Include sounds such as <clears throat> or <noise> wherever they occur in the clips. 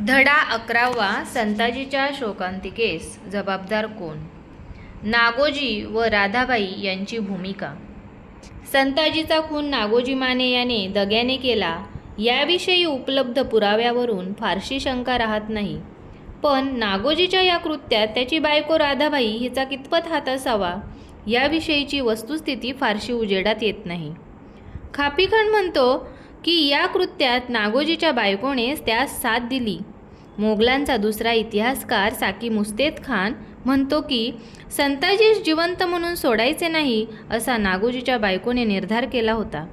धडा अकरावा संताजीच्या शोकांतिकेस जबाबदार कोण? नागोजी व राधाबाई यांची भूमिका. संताजीचा खून नागोजी माने याने दग्याने केला याविषयी उपलब्ध पुराव्यावरून फारशी शंका राहत नाही. पण नागोजीच्या या कृत्यात त्याची बायको राधाबाई हिचा कितपत हात असावा याविषयीची वस्तुस्थिती फारशी उजेडात येत नाही. खापीखंड म्हणतो की या कृत्यात नागोजीच्या बायकोनेच त्यास साथ दिली. मोगलांचा दुसरा इतिहासकार साकी मुस्तेद खान म्हणतो की संताजीस जिवंत म्हणून सोडायचे नाही असा नागोजीच्या बायकोने निर्धार केला होता.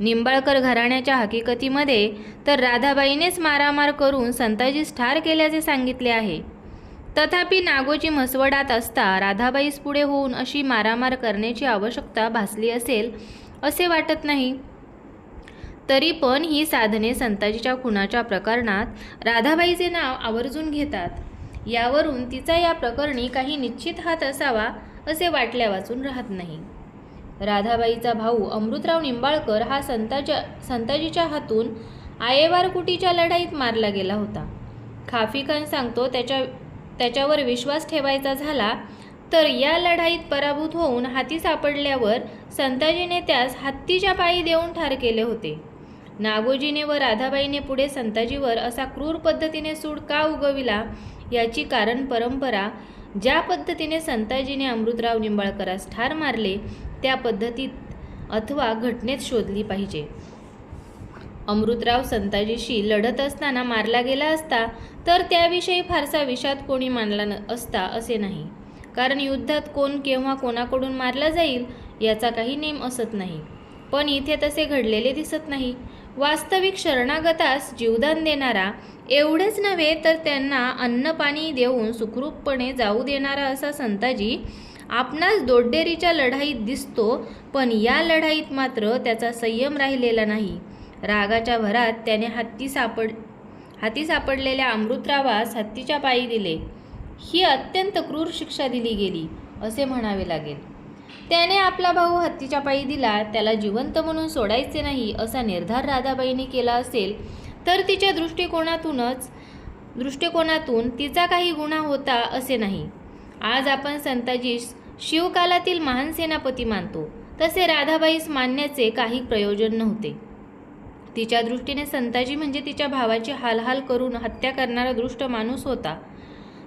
निंबाळकर घराण्याच्या हकीकतीमध्ये तर राधाबाईनेच मारामार करून संताजीस ठार केल्याचे सांगितले आहे. तथापि नागोजी म्हसवडात असता राधाबाईस पुढे होऊन अशी मारामार करण्याची आवश्यकता भासली असेल असे वाटत नाही. तरी पण ही साधने संताजीच्या खुनाच्या प्रकरणात राधाबाईचे नाव आवर्जून घेतात. यावरून तिचा या प्रकरणी काही निश्चित हात असावा असे वाटल्या वाचून राहत नाही. राधाबाईचा भाऊ अमृतराव निंबाळकर हा संताच्या संताजीच्या हातून आयेवार कुटीच्या लढाईत मारला गेला होता. खाफी खान सांगतो त्याच्या त्याच्यावर विश्वास ठेवायचा झाला तर या लढाईत पराभूत होऊन हाती सापडल्यावर संताजीने त्यास हत्तीच्या पायी देऊन ठार केले होते. नागोजीने व राधाबाईने पुढे संताजीवर असा क्रूर पद्धतीने सूड का उगविला याची कारण परंपरा ज्या पद्धतीने संताजीने अमृतराव निंबाळकरास ठार मारले त्या पद्धतीत अथवा घटनेत शोधली पाहिजे. अमृतराव संताजीशी लढत असताना मारला गेला असता तर त्याविषयी फारसा विषाद कोणी मानला न असता असे नाही. कारण युद्धात कोण केव्हा कोणाकडून मारला जाईल याचा काही नेम असत नाही. पण इथे तसे घडलेले दिसत नाही. वास्तविक शरणागतास जीवदान देणारा एवढेच नव्हे तर त्यांना अन्नपाणी देऊन सुखरूपपणे जाऊ देणारा असा संताजी आपणास दोड्डेरीच्या लढाईत दिसतो पण या लढाईत मात्र त्याचा संयम राहिलेला नाही. रागाच्या भरात त्याने हत्ती सापड हाती सापडलेल्या अमृतरावास हत्तीच्या पायी दिले. ही अत्यंत क्रूर शिक्षा दिली गेली असे म्हणावे लागेल. त्याने आपला भाऊ हत्तीच्या पायी दिला त्याला जिवंत म्हणून सोडायचे नाही असा निर्धार राधाबाईने केला असेल तर तिच्या दृष्टिकोनातूनच दृष्टिकोनातून तिचा काही गुन्हा होता असे नाही. आज आपण संताजीस शिवकालातील महान सेनापती मानतो तसे राधाबाईस मानण्याचे काही प्रयोजन नव्हते. तिच्या दृष्टीने संताजी म्हणजे तिच्या भावाची हालहाल करून हत्या करणारा दृष्ट माणूस होता.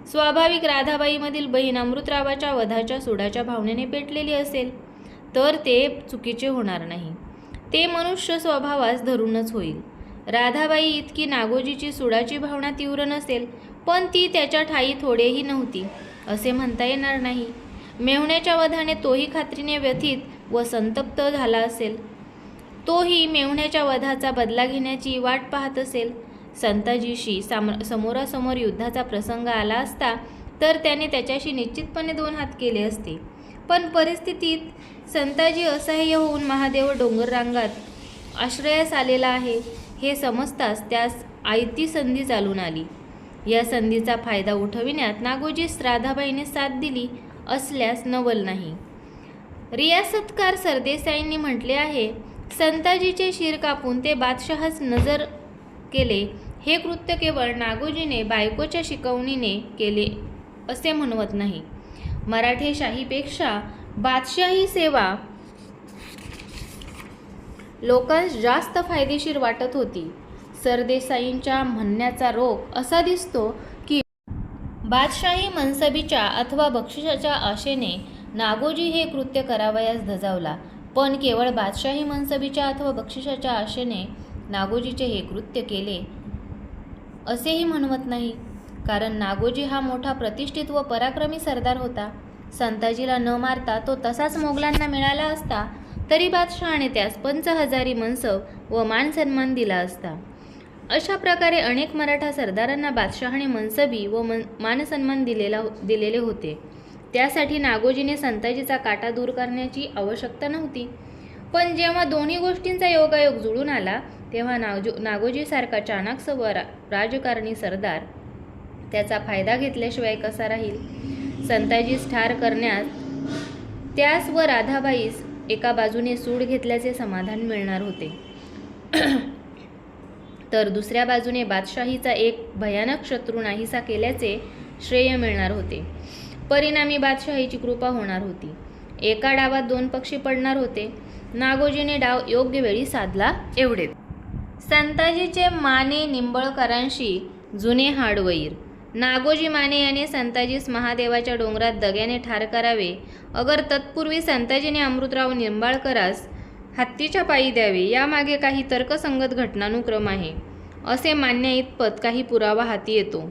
स्वाभाविक राधाबाईमधील बहीण अमृतरावाच्या वधाच्या सुडाच्या भावनेने पेटलेली असेल तर ते चुकीचे होणार नाही. ते मनुष्य स्वभावास धरूनच होईल. राधाबाई इतकी नागोजीची सुडाची भावना तीव्र नसेल पण ती त्याच्या ठाई थोडेही नव्हती असे म्हणता येणार नाही. मेवण्याच्या वधाने तोही खात्रीने व्यथित व संतप्त झाला असेल. तोही मेवण्याच्या वधाचा बदला घेण्याची वाट पाहत असेल संताजीशी साम समोरासमोर युद्धाचा प्रसंग आला असता तर त्याने त्याच्याशी निश्चितपणे दोन हात केले असते. पण परिस्थितीत संताजी असह्य होऊन महादेव डोंगररांगात आश्रयास आलेला आहे हे समजताच त्यास आयती संधी चालून आली. या संधीचा फायदा उठविण्यात नागोजीस राधाबाईने साथ दिली असल्यास नवल नाही. रियासतकार सरदेसाईंनी म्हटले आहे संताजीचे शिर कापून ते बादशहास नजर केले. हे कृत्य केवळ नागोजीने बायकोच्या शिकवणीने केले असे म्हणवत नाही. मराठेशाहीपेक्षा बादशाही सेवा लोकांस जास्त फायदेशीर वाटत होती. सरदेसाईंच्या म्हणण्याचा रोग असा दिसतो की बादशाही मनसबीच्या अथवा बक्षिसाच्या आशेने नागोजी हे कृत्य करावयास धजावला. पण केवळ बादशाही मनसबीच्या अथवा बक्षिसाच्या आशेने नागोजीचे हे कृत्य केले. असेही म्हणवत नाही. कारण नागोजी हा मोठा प्रतिष्ठित व पराक्रमी सरदार होता. संताजीला न मारता तो तसाच मोगलांना मिळाला असता तरी बादशहाने त्यास पंच हजारी मनसब व मानसन्मान दिला असता. अशा प्रकारे अनेक मराठा सरदारांना बादशहाने मनसबी व मन मानसन्मान दिलेला हो- दिलेले होते. त्यासाठी नागोजीने संताजीचा काटा दूर करण्याची आवश्यकता नव्हती. पण जेव्हा दोन्ही गोष्टींचा योगायोग जुळून आला तेव्हा नागो नागोजीसारखा चाणाक्ष व रा राजकारणी सरदार त्याचा फायदा घेतल्याशिवाय कसा राहील? संताजीस ठार करण्यात त्यास व राधाबाईस एका बाजूने सूड घेतल्याचे समाधान मिळणार होते. <clears throat> तर दुसऱ्या बाजूने बादशाहीचा एक भयानक शत्रू नाहीसा केल्याचे श्रेय मिळणार होते. परिणामी बादशाहीची कृपा होणार होती. एका डावात दोन पक्षी पडणार होते. नागोजीने डाव योग्य वेळी साधला एवढे संताजीचे माने निंबळकरांशी जुने हाडवैर. नागोजी माने याने संताजीस महादेवाच्या डोंगरात दग्याने ठार करावे. अगर तत्पूर्वी संताजीने अमृतराव निंबाळकरास हत्तीच्या पायी द्यावे यामागे काही तर्कसंगत घटनानुक्रम आहे. असे मान्य इतपत काही पुरावा हाती येतो.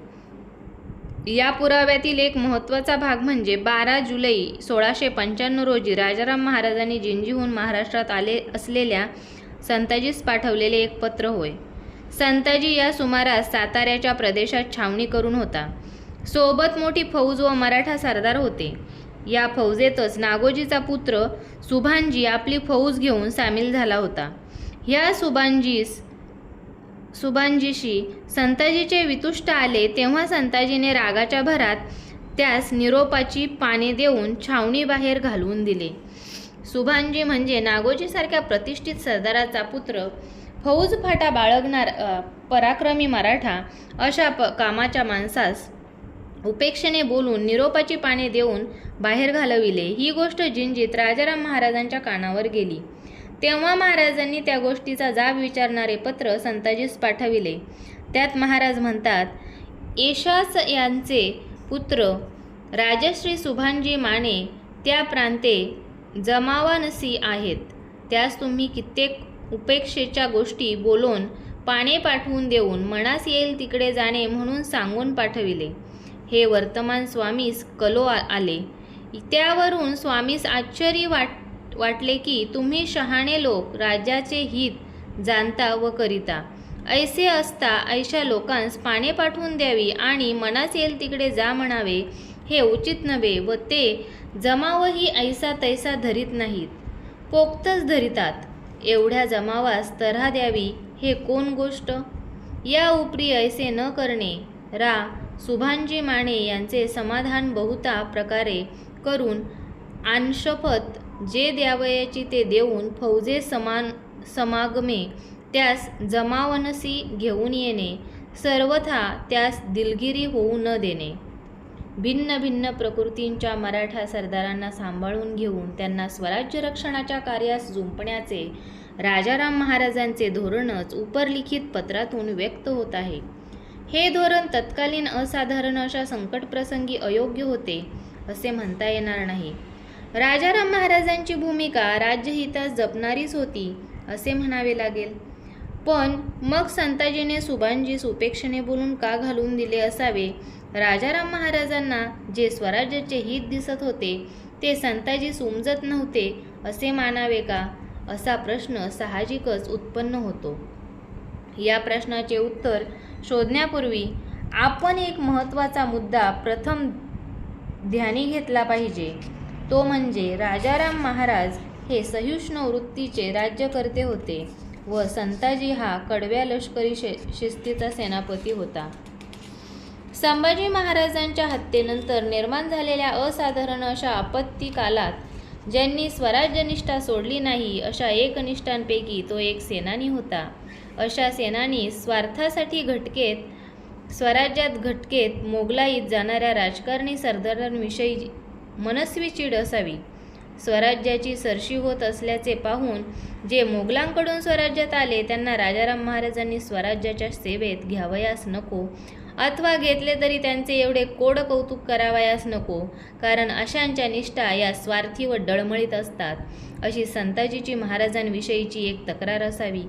या पुराव्यातील एक महत्त्वाचा भाग म्हणजे बारा जुलै सोळाशे पंच्याण्णव रोजी राजाराम महाराजांनी जिंजीहून महाराष्ट्रात आले असलेल्या संताजीस पाठवलेले एक पत्र होय. संताजी या सुमारास साताऱ्याच्या प्रदेशात छावणी करून होता. सोबत मोठी फौज व मराठा सरदार होते. या फौजेतच नागोजीचा पुत्र सुभानजी आपली फौज घेऊन सामील झाला होता. ह्या सुभानजीस सुभानजीशी संताजीचे वितुष्ट आले तेव्हा संताजीने रागाच्या भरात त्यास निरोपाची पाने देऊन छावणीबाहेर घालवून दिले. सुभानजी म्हणजे नागोजीसारख्या प्रतिष्ठित सरदाराचा पुत्र. फौज फाटा बाळगणार पराक्रमी मराठा अशा प कामाच्या माणसास उपेक्षेने बोलून निरोपाची पाने देऊन बाहेर घालविले. ही गोष्ट जिंजीत राजाराम महाराजांच्या कानावर गेली. तेव्हा महाराजांनी त्या गोष्टीचा जाब विचारणारे पत्र संताजीस पाठविले. त्यात महाराज म्हणतात येशास यांचे पुत्र राजश्री सुभानजी माने त्या प्रांते जमावानसी आहेत. त्यास तुम्ही कित्येक उपेक्षेच्या गोष्टी बोलून पाने पाठवून देऊन मनास येईल तिकडे जाणे म्हणून सांगून पाठविले. हे वर्तमान स्वामीस कलो आले. त्यावरून स्वामीस आश्चर्य वाट वाटले की तुम्ही शहाणे लोक राज्याचे हित जाणता व करिता. ऐसे असता ऐशा लोकांस पाने पाठवून द्यावी आणि मनास येईल तिकडे जा म्हणावे हे उचित नव्हे व ते जमावही ऐसा तैसा धरीत नाहीत. पोक्तच धरितात. एवढ्या जमावास तऱ्हा द्यावी हे कोण गोष्ट? या उपरी ऐसे न करणे. रा. सुभानजी माने यांचे समाधान बहुता प्रकारे करून आंशफत जे द्यावयाची ते देऊन फौजे समान समागमे त्यास जमावनसी घेऊन येणे. सर्वथा त्यास दिलगिरी होऊ न देणे. भिन्न भिन्न प्रकृतींच्या मराठा सरदारांना सांभाळून घेऊन त्यांना स्वराज्य रक्षणाच्या कार्यास जुंपण्याचे राजाराम महाराजांचे धोरणच उपरलिखित पत्रातून व्यक्त होत आहे. हे धोरण तत्कालीन असाधारण अशा संकटप्रसंगी अयोग्य होते असे म्हणता येणार नाही. राजाराम महाराजांची भूमिका राज्यहितास जपणारीच होती असे म्हणावे लागेल. पण मग संताजीने सुभानजीस उपेक्षेने बोलून का घालून दिले असावे? राजाराम महाराजांना जे स्वराज्याचे हित दिसत होते ते संताजी उमजत नव्हते असे मानावे का? असा प्रश्न साहजिकच उत्पन्न होतो. या प्रश्नाचे उत्तर शोधण्यापूर्वी आपण एक महत्त्वाचा मुद्दा प्रथम ध्यानी घेतला पाहिजे. तो म्हणजे राजाराम महाराज हे सहिष्णू वृत्तीचे राज्यकर्ते होते व संताजी हा कडव्या लष्करी शे शिस्तीचा सेनापती होता. संभाजी महाराजांच्या हत्येनंतर निर्माण झालेल्या असाधारण अशा आपत्ती कालात ज्यांनी स्वराज्यनिष्ठा सोडली नाही अशा एकनिष्ठांपैकी तो एक सेनानी होता. अशा सेनानी स्वार्थासाठी घटकेत स्वराज्यात घटकेत मोगलाईत जाणाऱ्या राजकारणी सरदारांविषयी मनस्वी चीड असावी. स्वराज्याची सरशी होत असल्याचे पाहून जे मोगलांकडून स्वराज्यात आले त्यांना राजाराम महाराजांनी स्वराज्याच्या सेवेत घ्यावयास नको अथवा घेतले तरी त्यांचे एवढे कोड कौतुक करावयास नको. कारण अशांच्या निष्ठा या स्वार्थी व डळमळीत असतात. अशी संताजीची महाराजांविषयीची एक तक्रार असावी.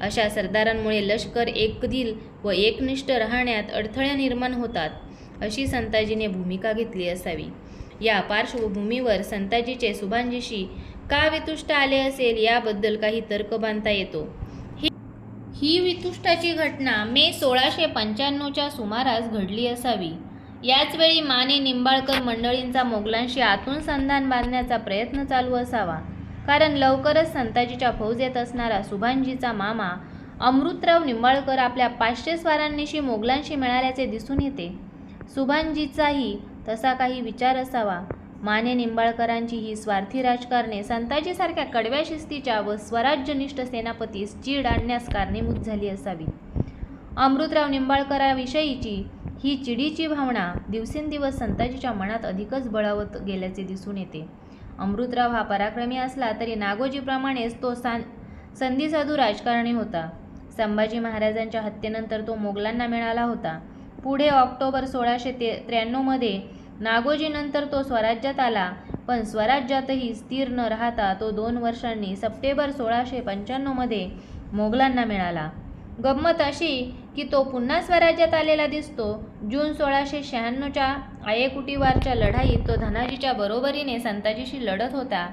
अशा सरदारांमुळे लष्कर एकदिल व एकनिष्ठ राहण्यात अडथळ्या निर्माण होतात अशी संताजीने भूमिका घेतली असावी. या पार्श्वभूमीवर संताजीचे सुभानजीशी का वितुष्ट आले असेल याबद्दल काही तर्क बांधता येतो. ही वितुष्टाची घटना मे सोळाशे पंच्याण्णवच्या सुमारास घडली असावी. याचवेळी माने निंबाळकर मंडळींचा मोगलांशी आतून संधान बांधण्याचा प्रयत्न चालू असावा. कारण लवकरच संताजीच्या फौजेत असणारा सुभानजीचा मामा अमृतराव निंबाळकर आपल्या पाचशे स्वारांनीशी मोगलांशी मिळाल्याचे दिसून येते. सुभानजीचाही तसा काही विचार असावा. माने निंबाळकरांची ही स्वार्थी राजकारणे संताजीसारख्या कडव्या शिस्तीच्या व स्वराज्यनिष्ठ सेनापतीस चीड आणण्यास कारणीभूत झाली असावी. अमृतराव निंबाळकराविषयीची ही चिडीची भावना दिवसेंदिवस संताजीच्या मनात अधिकच बळावत गेल्याचे दिसून येते. अमृतराव हा पराक्रमी असला तरी नागोजीप्रमाणेच तो सान संधीसाधू राजकारणी होता. संभाजी महाराजांच्या हत्येनंतर तो मोगलांना मिळाला होता. पुढे ऑक्टोबर सोळाशे ते त्र्याण्णवमध्ये नागोजीनंतर तो स्वराज्यात आला. पण स्वराज्यातही स्थिर न राहता तो दोन वर्षांनी सप्टेंबर सोळाशे पंच्याण्णवमध्ये मोगलांना मिळाला. गंमत अशी की तो पुन्हा स्वराज्यात आलेला दिसतो. जून सोळाशे शहाण्णवच्या आयेकुटीवारच्या लढाईत तो धनाजीच्या बरोबरीने संताजीशी लढत होता.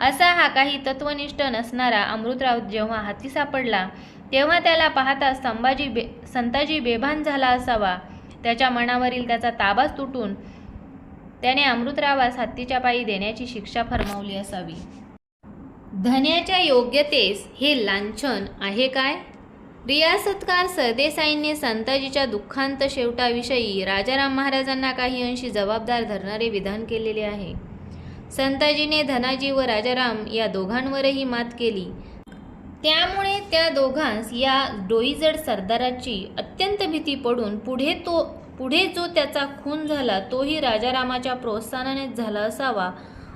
असा हा काही तत्वनिष्ठ नसणारा अमृतराव जेव्हा हाती सापडला तेव्हा त्याला पाहता संभाजी बे संताजी बेभान झाला असावा. त्याच्या मनावरील त्याचा ताबाच तुटून त्याने अमृतरावास हत्तीच्या पायी देण्याची शिक्षा फरमावली असावी. धन्याच्या योग्यतेस हे लांछन आहे काय? रियासतकार सरदेसाईंनी संताजीच्या दुःखांत शेवटाविषयी राजाराम महाराजांना काही अंशी जबाबदार धरणारे विधान केलेले आहे. संताजीने धनाजी व राजाराम या दोघांवरही मात केली. त्यामुळे त्या दोघांस या डोईजड सरदाराची अत्यंत भीती पडून पुढे तो पुढे जो त्याचा खून झाला तोही राजारामाच्या प्रोत्साहनानेच झाला असावा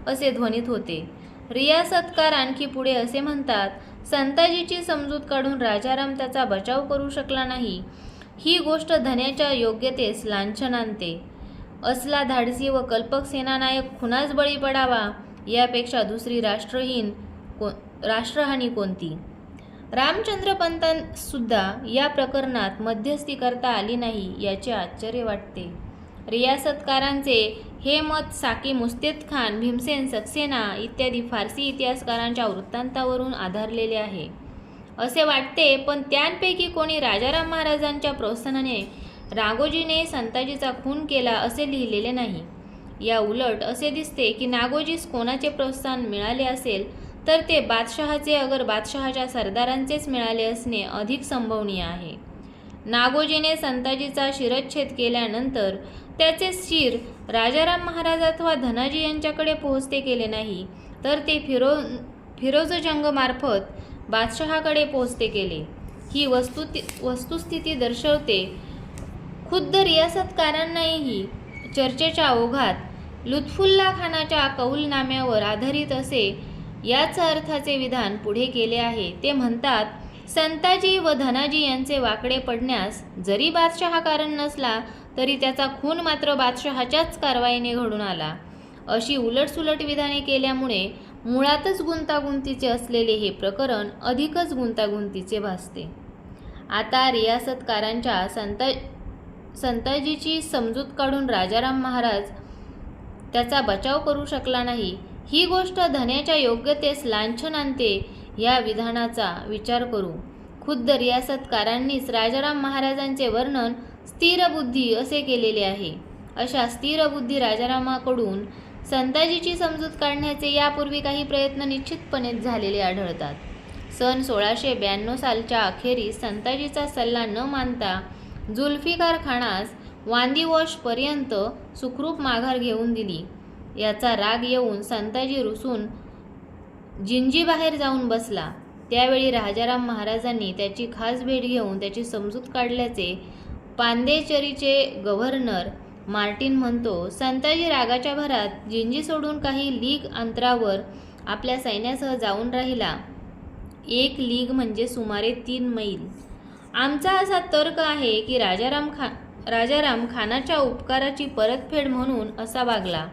असे ध्वनित होते. रियासतकार आणखी पुढे असे म्हणतात संताजीची समजूत काढून राजाराम त्याचा बचाव करू शकला नाही. ही गोष्ट धन्याच्या योग्यतेस लांछन आणते. असला धाडसी व कल्पक सेनानायक खुनाच बळी पडावा यापेक्षा दुसरी राष्ट्रहीन को राष्ट्रहानी कोणती? रामचंद्र पंतांसुद्धा या प्रकरणात मध्यस्थी करता आली नाही याचे आश्चर्य वाटते. रियासतकारांचे हे मत साकी मुस्तेद खान भीमसेन सक्सेना इत्यादी फारसी इतिहासकारांच्या वृत्तांतावरून आधारलेले आहे. असे वाटते पण त्यांपैकी कोणी राजाराम महाराजांच्या प्रोत्साहनाने राघोजीने संताजीचा खून केला असे लिहिलेले नाही. या उलट असे दिसते की नागोजीस कोणाचे प्रोत्साहन मिळाले असेल तर ते बादशहाचे अगर बादशहाच्या सरदारांचेच मिळाले असणे अधिक संभवनीय आहे. नागोजीने संताजीचा शिरच्छेद केल्यानंतर त्याचे शिर राजाराम महाराज अथवा धनाजी यांच्याकडे पोहोचते केले नाही तर ते फिरो फिरोजजंगमार्फत बादशहाकडे पोहोचते केले. ही वस्तु वस्तुस्थिती दर्शवते खुद्द रियासतकारांनाही चर्चेच्या ओघात लुत्फुल्ला खानाच्या कौलनाम्यावर आधारित असे याच अर्थाचे विधान पुढे केले आहे. ते म्हणतात संताजी व धनाजी यांचे वाकडे पडण्यास जरी बादशहा कारण नसला तरी त्याचा खून मात्र बादशहाच्याच कारवाईने घडून आला. अशी उलटसुलट विधाने केल्यामुळे मुळातच गुंतागुंतीचे असलेले हे प्रकरण अधिकच गुंतागुंतीचे भासते. आता रियासतकारांच्या संत संताजीची समजूत काढून राजाराम महाराज त्याचा बचाव करू शकला नाही ही गोष्ट धन्याच्या योग्यतेस लांछन आणते या विधानाचा विचार करू. खुद्द रियासतकारांनीच राजाराम महाराजांचे वर्णन स्थिरबुद्धी असे केलेले आहे. अशा स्थिरबुद्धी राजारामाकडून संताजीची समजूत काढण्याचे यापूर्वी काही प्रयत्न निश्चितपणे झालेले आढळतात. सन सोळाशे ब्याण्णव सालच्या अखेरीस संताजीचा सल्ला न मानता जुल्फिकार खानास वांदिवॉशपर्यंत सुखरूप माघार घेऊन दिली. याचा राग येऊन संताजी रुसून जिंजीबाहेर जाऊन बसला. त्यावेळी राजाराम महाराजांनी त्याची खास भेट घेऊन त्याची समजूत काढल्याचे पांदेचरीचे गव्हर्नर मार्टिन म्हणतो संताजी रागाच्या भरात जिंजी सोडून काही लीग अंतरावर आपल्या सैन्यासह जाऊन राहिला. एक लीग म्हणजे सुमारे तीन मैल. आमचा असा तर्क आहे की राजाराम खा राजाराम खानाच्या उपकाराची परतफेड म्हणून असा वागला.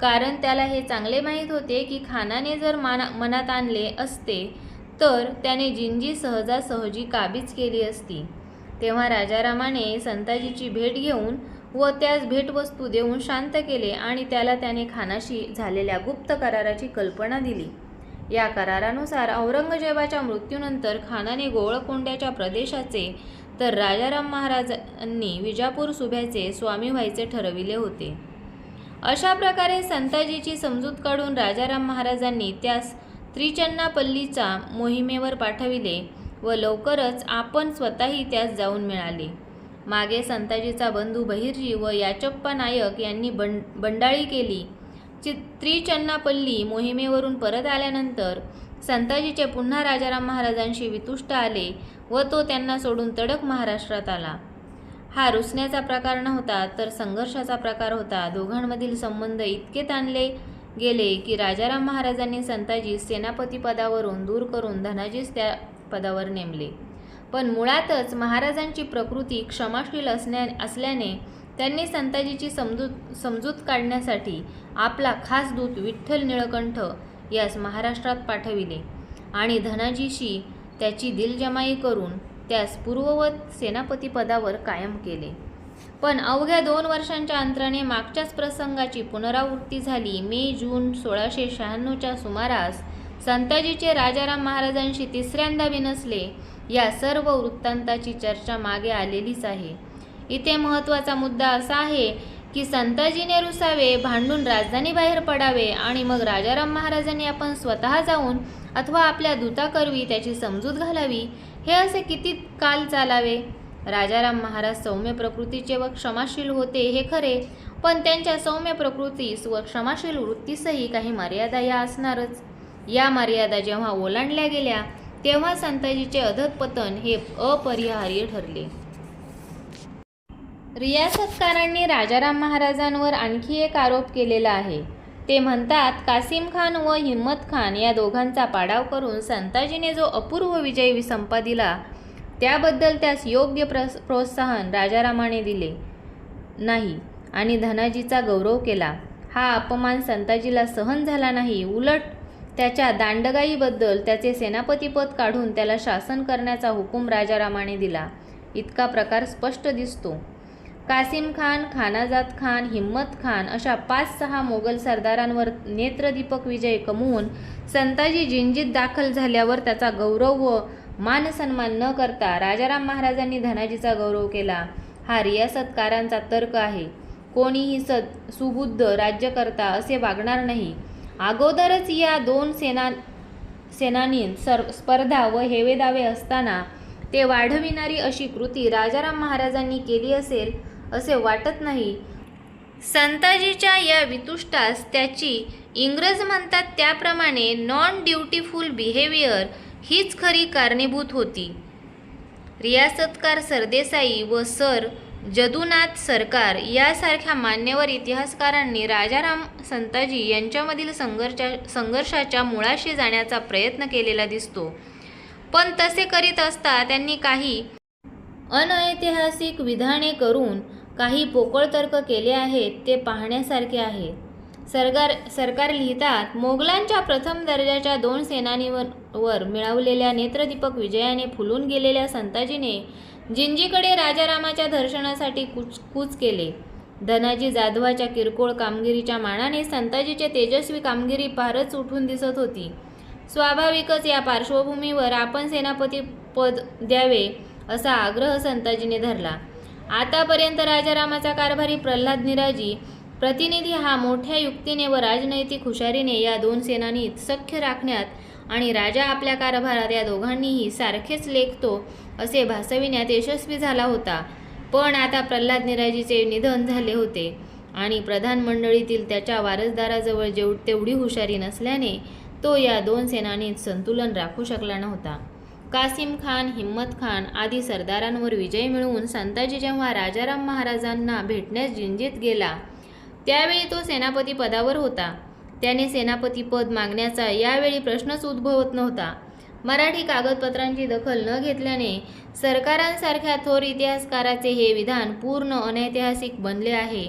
कारण त्याला हे चांगले माहीत होते की खानाने जर माना मनात आणले असते तर त्याने जिंजी सहजासहजी काबीज केली असती. तेव्हा राजारामाने संताजीची भेट घेऊन व त्यास भेटवस्तू देऊन शांत केले आणि त्याला त्याने खानाशी झालेल्या गुप्त कराराची कल्पना दिली. या करारानुसार औरंगजेबाच्या मृत्यूनंतर खानाने गोवळकोंड्याच्या प्रदेशाचे तर राजाराम महाराजांनी विजापूर सुभ्याचे स्वामी व्हायचे ठरविले होते. अशा प्रकारे संताजीची समजूत काढून राजाराम महाराजांनी त्यास त्रिचन्नापल्लीचा मोहिमेवर पाठविले व लवकरच आपण स्वतःही त्यास जाऊन मिळाले. मागे संताजीचा बंधू बहिर्जी व याचप्पा नायक यांनी बंड बंडाळी केली. चि त्रिचन्नापल्ली मोहिमेवरून परत आल्यानंतर संताजीचे पुन्हा राजाराम महाराजांशी वितुष्ट आले व तो त्यांना सोडून तडक महाराष्ट्रात आला. हा रुसण्याचा प्रकार नव्हता तर संघर्षाचा प्रकार होता. दोघांमधील संबंध इतके ताणले गेले की राजाराम महाराजांनी संताजी सेनापती पदावरून दूर करून धनाजीस त्या पदावर नेमले. पण मुळातच महाराजांची प्रकृती क्षमाशील असण्या असल्याने त्यांनी संताजीची समजूत समजूत काढण्यासाठी आपला खास दूत विठ्ठल निळकंठ यास महाराष्ट्रात पाठविले आणि धनाजीशी त्याची दिलजमाई करून त्यास पूर्ववत सेनापतीपदावर कायम केले. पण अवघ्या दोन वर्षांच्या अंतराने मागच्याच प्रसंगाची पुनरावृत्ती झाली. मे जून सोळाशे शहाण्णवच्या सुमारास संताजीचे राजाराम महाराजांशी तिसऱ्यांदा विनसले या सर्व वृत्तांताची चर्चा मागे आलेलीच आहे. इथे महत्त्वाचा मुद्दा असा आहे की संताजीने रुसावे भांडून राजधानीबाहेर पडावे आणि मग राजाराम महाराजांनी आपण स्वतः जाऊन अथवा आपल्या दूताकरवी त्याची समजूत घालावी हे असे किती काल चालावे? राजाराम महाराज सौम्य प्रकृतीचे व क्षमाशील होते हे खरे पण त्यांच्या सौम्य प्रकृतीस व क्षमाशील वृत्तीसही काही मर्यादा या असणारच. या मर्यादा जेव्हा ओलांडल्या गेल्या तेव्हा संताजीचे अधपतन हे अपरिहार्य ठरले. रियासतकारांनी राजाराम महाराजांवर आणखी एक आरोप केलेला आहे. ते म्हणतात कासिम खान व हिम्मत खान या दोघांचा पाडाव करून संताजीने जो अपूर्व विजय संपादिला त्याबद्दल त्यास योग्य प्रस प्रोत्साहन राजारामाने दिले नाही आणि धनाजीचा गौरव केला. हा अपमान संताजीला सहन झाला नाही. उलट त्याच्या दांडगाईबद्दल त्याचे सेनापतीपद काढून त्याला शासन करण्याचा हुकूम राजारामाने दिला. इतका प्रकार स्पष्ट दिसतो. कासिम खान खानाजात खान हिम्मत खान अशा पाच सहा मोगल सरदारांवर नेत्रदीपक विजय कमवून संताजी जिंजीत दाखल झाल्यावर त्याचा गौरव व मानसन्मान न करता राजाराम महाराजांनी धनाजीचा गौरव केला. हा रियासतकारांचा तर्क आहे. कोणीही सद सुबुद्ध राज्यकर्ता असे वागणार नाही. अगोदरच या दोन सेना सेनानी सर स्पर्धा व हेवेदावे असताना ते वाढविणारी अशी कृती राजाराम महाराजांनी केली असेल असे वाटत नाही. संताजीच्या या वितुष्टास त्याची इंग्रज म्हणतात त्याप्रमाणे नॉन ड्युटीफुल बिहेवियर हीच खरी कारणीभूत होती. रियासतकार सरदेसाई व सर जदुनाथ सरकार यासारख्या मान्यवर इतिहासकारांनी राजाराम संताजी यांच्यामधील संघर्षा संघर्षाच्या मुळाशी जाण्याचा प्रयत्न केलेला दिसतो. पण तसे करीत असता त्यांनी काही अनैतिहासिक विधाने करून काही पोकळ तर्क केले आहेत ते पाहण्यासारखे आहे. सरकार सरकार लिहितात मोगलांच्या प्रथम दर्जाच्या दोन सेनानीवर वर मिळवलेल्या नेत्रदीपक विजयाने फुलून गेलेल्या संताजीने जिंजीकडे राजारामाच्या दर्शनासाठी कूच कूच केले. धनाजी जाधवाच्या किरकोळ कामगिरीच्या मानाने संताजीचे तेजस्वी कामगिरी फारच उठून दिसत होती. स्वाभाविकच या पार्श्वभूमीवर आपण सेनापती पद द्यावे असा आग्रह संताजीने धरला. आतापर्यंत राजारामाचा कारभारी प्रल्हाद निराजी प्रतिनिधी हा मोठ्या युक्तीने व राजनैतिक हुशारीने या दोन सेनानीत सख्य राखण्यात आणि राजा आपल्या कारभारात या दोघांनीही सारखेच लेखतो असे भासविण्यात यशस्वी झाला होता. पण आता प्रल्हाद निराजीचे निधन झाले होते आणि प्रधानमंडळीतील त्याच्या वारसदाराजवळ जेव तेवढी हुशारी नसल्याने तो या दोन सेनानीत संतुलन राखू शकला नव्हता. कासिम खान हिम्मत खान आदी सरदारांवर विजय मिळवून संताजी जेव्हा राजाराम महाराजांना भेटण्यास जिंजीत गेला त्यावेळी तो सेनापती पदावर होता. त्याने सेनापती पद मागण्याचा यावेळी प्रश्नच उद्भवत नव्हता. मराठी कागदपत्रांची दखल न घेतल्याने सरकारांसारख्या थोर इतिहासकाराचे हे विधान पूर्ण अनैतिहासिक बनले आहे.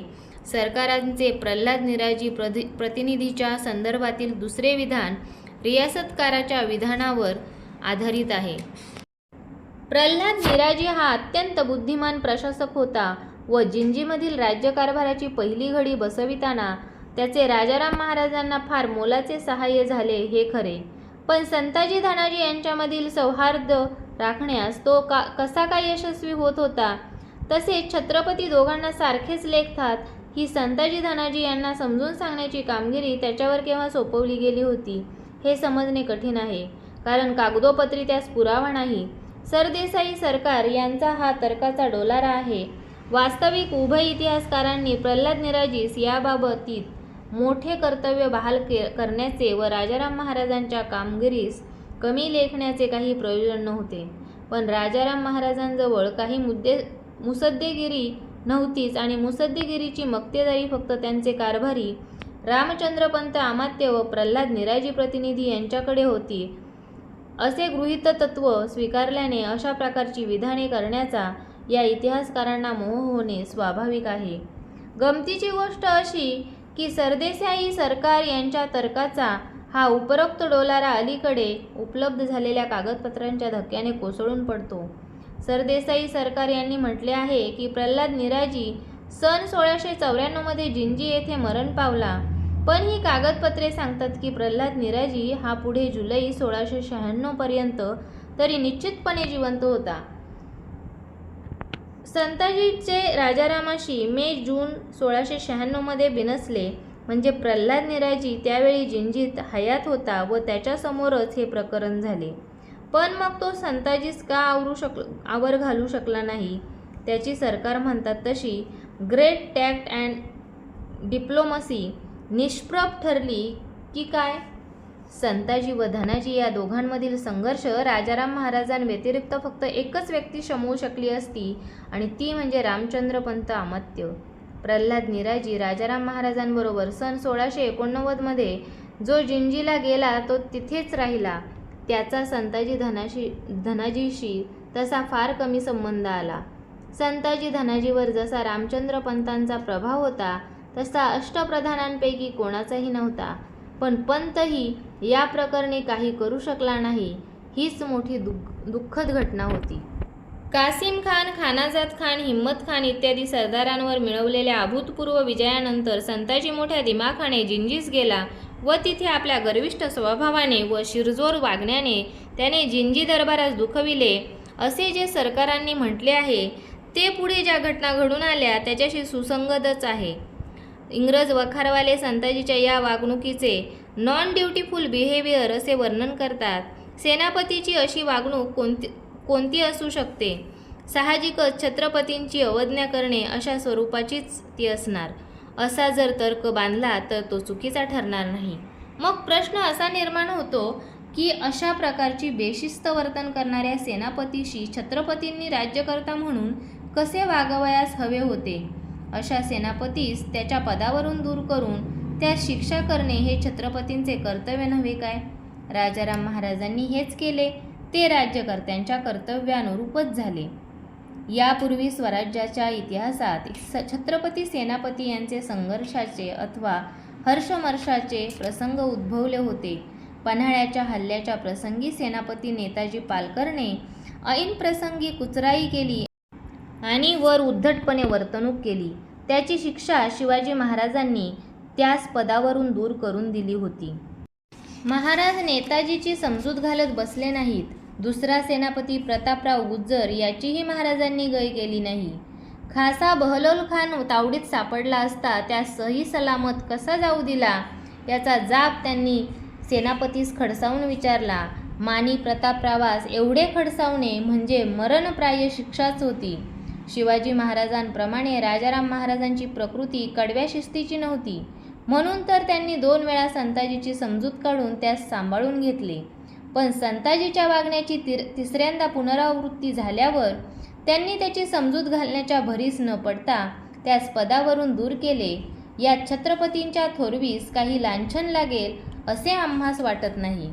सरकारांचे प्रल्हाद निराजी प्रति प्रतिनिधीच्या संदर्भातील दुसरे विधान रियासतकाराच्या विधानावर आधारित आहे. प्रल्हाद निराजी हा अत्यंत बुद्धिमान प्रशासक होता व जिंजीमधील राज्यकारभाराची पहिली घडी बसविताना त्याचे राजाराम महाराजांना फार मोलाचे सहाय्य झाले हे खरे. पण संताजी धनाजी यांच्यामधील सौहार्द राखण्यास तो का कसा काय यशस्वी होत होता तसेच छत्रपती दोघांना सारखेच लेखतात ही संताजी धनाजी यांना समजून सांगण्याची कामगिरी त्याच्यावर केव्हा सोपवली गेली होती हे समजणे कठीण आहे. कारण कागदोपत्री त्यास पुरावा नाही. सरदेसाई सरकार यांचा हा तर्काचा डोलारा आहे. वास्तविक उभय इतिहासकारांनी प्रल्हाद निराजीस याबाबतीत मोठे कर्तव्य बहाल के करण्याचे व राजाराम महाराजांच्या कामगिरीस कमी लेखण्याचे काही प्रयोजन नव्हते. पण राजाराम महाराजांजवळ काही मुद्दे मुसद्देगिरी नव्हतीच आणि मुसद्देगिरीची मक्तेदारी फक्त त्यांचे कारभारी रामचंद्रपंत आमात्य व प्रल्हाद निराजी प्रतिनिधी यांच्याकडे होती. असे गृहीत तत्व स्वीकारल्याने अशा प्रकारची विधाने करण्याचा या इतिहासकारांना मोह होणे स्वाभाविक आहे. गमतीची गोष्ट अशी की सरदेसाई सरकार यांच्या तर्काचा हा उपरोक्त डोलारा अलीकडे उपलब्ध झालेल्या कागदपत्रांच्या धक्क्याने कोसळून पडतो. सरदेसाई सरकार यांनी म्हटले आहे की प्रल्हाद निराजी सन सोळाशे चौऱ्याण्णवमध्ये जिंजी येथे मरण पावला. पण ही कागदपत्रे सांगतात की प्रल्हाद निराजी हा पुढे जुलै सोळाशे शहाण्णवपर्यंत तरी निश्चितपणे जिवंत होता. संताजीचे राजारामाशी मे जून सोळाशे शहाण्णवमध्ये बिनसले. म्हणजे प्रल्हाद निराजी त्यावेळी जिंजीत हयात होता व त्याच्यासमोरच हे प्रकरण झाले. पण मग तो संताजीस का आवरू शक आवर घालू शकला नाही? त्याची सरकार म्हणतात तशी ग्रेट टॅक्ट अँड डिप्लोमसी निष्प्रभ ठरली की काय? संताजी व धनाजी या दोघांमधील संघर्ष राजाराम महाराजांव्यतिरिक्त फक्त एकच व्यक्ती शमवू शकली असती आणि ती म्हणजे रामचंद्रपंत अमात्य प्रल्हाद निराजी राजाराम महाराजांबरोबर सन सोळाशे एकोणनव्वदमध्ये जो जिंजीला गेला तो तिथेच राहिला. त्याचा संताजी धनाशी धनाजीशी तसा फार कमी संबंध आला. संताजी धनाजीवर जसा रामचंद्र पंतांचा प्रभाव होता तसा अष्टप्रधानांपैकी कोणाचाही नव्हता. पण पंतही या प्रकरणी काही करू शकला नाही हीच मोठी दुःख दुःखद घटना होती. कासिम खान खानाजाद खान हिम्मत खान इत्यादी सरदारांवर मिळवलेल्या अभूतपूर्व विजयानंतर संताजी मोठ्या दिमाखाने जिंजीस गेला व तिथे आपल्या गर्विष्ठ स्वभावाने व शिरजोर वागण्याने त्याने जिंजी दरबारास दुखविले असे जे सरकारांनी म्हटले आहे ते पुढे ज्या घटना घडून आल्या त्याच्याशी सुसंगतच आहे. इंग्रज वखारवाले संताजीच्या या वागणुकीचे नॉन ड्युटीफुल बिहेवियर असे वर्णन करतात. सेनापतीची अशी वागणूक कोणती कोणती असू शकते? साहजिकच छत्रपतींची अवज्ञा करणे अशा स्वरूपाचीच ती असणार. असा जर तर्क बांधला तर तो चुकीचा ठरणार नाही. मग प्रश्न असा निर्माण होतो की अशा प्रकारची बेशिस्त वर्तन करणाऱ्या सेनापतीशी छत्रपतींनी राज्यकर्ता म्हणून कसे वागवयास हवे होते? अशा सेनापतीस त्याच्या पदावरून दूर करून त्यास शिक्षा करणे हे छत्रपतींचे कर्तव्य नव्हे काय? राजाराम महाराजांनी हेच केले. ते राज्यकर्त्यांच्या कर्तव्यानुरूपच झाले. यापूर्वी स्वराज्याच्या इतिहासात स- छत्रपती सेनापती यांचे संघर्षाचे अथवा हर्षमर्षाचे प्रसंग उद्भवले होते. पन्हाळ्याच्या हल्ल्याच्या प्रसंगी सेनापती नेताजी पालकरने ऐन प्रसंगी कुचराई केली आणि वर उद्धटपणे वर्तणूक केली. त्याची शिक्षा शिवाजी महाराजांनी त्यास पदावरून दूर करून दिली होती. महाराज नेताजीची समजूत घालत बसले नाहीत. दुसरा सेनापती प्रतापराव गुज्जर याचीही महाराजांनी गय केली नाही. खासा बहलोल खान तावडीत सापडला असता त्यास सही सलामत कसा जाऊ दिला याचा जाब त्यांनी सेनापतीस खडसावून विचारला. मानी प्रतापरावास एवढे खडसावणे म्हणजे मरणप्राय शिक्षाच होती. शिवाजी महाराजांप्रमाणे राजाराम महाराजांची प्रकृती कडव्या शिस्तीची नव्हती. म्हणून तर त्यांनी दोन वेळा संताजीची समजूत काढून त्यास सांभाळून घेतले. पण संताजीच्या वागण्याची तिर तिसऱ्यांदा पुनरावृत्ती झाल्यावर त्यांनी त्याची समजूत घालण्याच्या भरीस न पडता त्यास पदावरून दूर केले. यात छत्रपतींच्या थोरवीस काही लांछन लागेल असे आम्हास वाटत नाही.